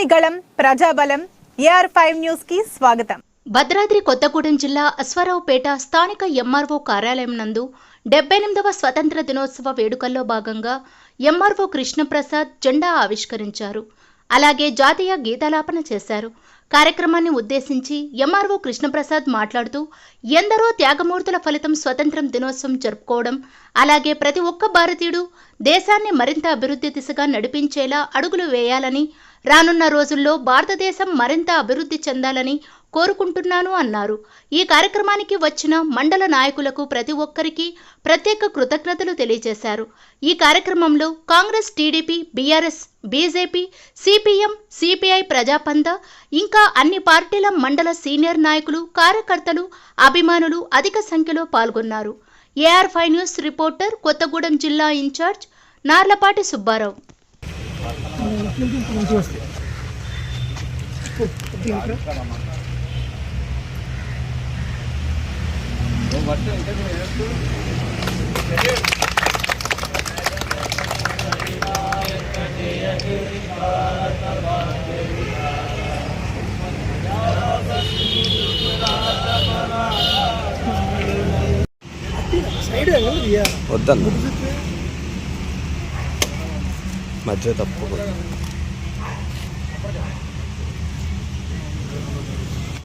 ప్రజాబలం AR five న్యూస్కి స్వాగతం. భద్రాద్రి కొత్తగూడెం జిల్లా అశ్వారావుపేట స్థానిక ఎంఆర్ఓ కార్యాలయం నందు డెబ్బై ఎనిమిదవ స్వతంత్ర దినోత్సవ వేడుకల్లో భాగంగా ఎంఆర్ఓ కృష్ణప్రసాద్ జెండా ఆవిష్కరించారు. అలాగే జాతీయ గీతాలాపన చేశారు. కార్యక్రమాన్ని ఉద్దేశించి ఎంఆర్ఓ కృష్ణప్రసాద్ మాట్లాడుతూ ఎందరో త్యాగమూర్తుల ఫలితం స్వతంత్రం దినోత్సవం జరుపుకోవడం అలాగే ప్రతి ఒక్క భారతీయుడు దేశాన్ని మరింత అభివృద్ధి దిశగా నడిపించేలా అడుగులు వేయాలని రానున్న రోజుల్లో భారతదేశం మరింత అభివృద్ధి చెందాలని కోరుకుంటున్నాను అన్నారు. ఈ కార్యక్రమానికి వచ్చిన మండల నాయకులకు ప్రతి ఒక్కరికి ప్రత్యేక కృతజ్ఞతలు తెలియజేశారు. ఈ కార్యక్రమంలో Congress TDP BRS BJP CPM CPI ప్రజాపంద ఇంకా అన్ని పార్టీల మండల సీనియర్ నాయకులు కార్యకర్తలు అభిమానులు అధిక సంఖ్యలో పాల్గొన్నారు. AR five news reporter Kothagudem జిల్లా incharge Narlapati Subbarao. వద్దన్న మధ్య తప్పకుండా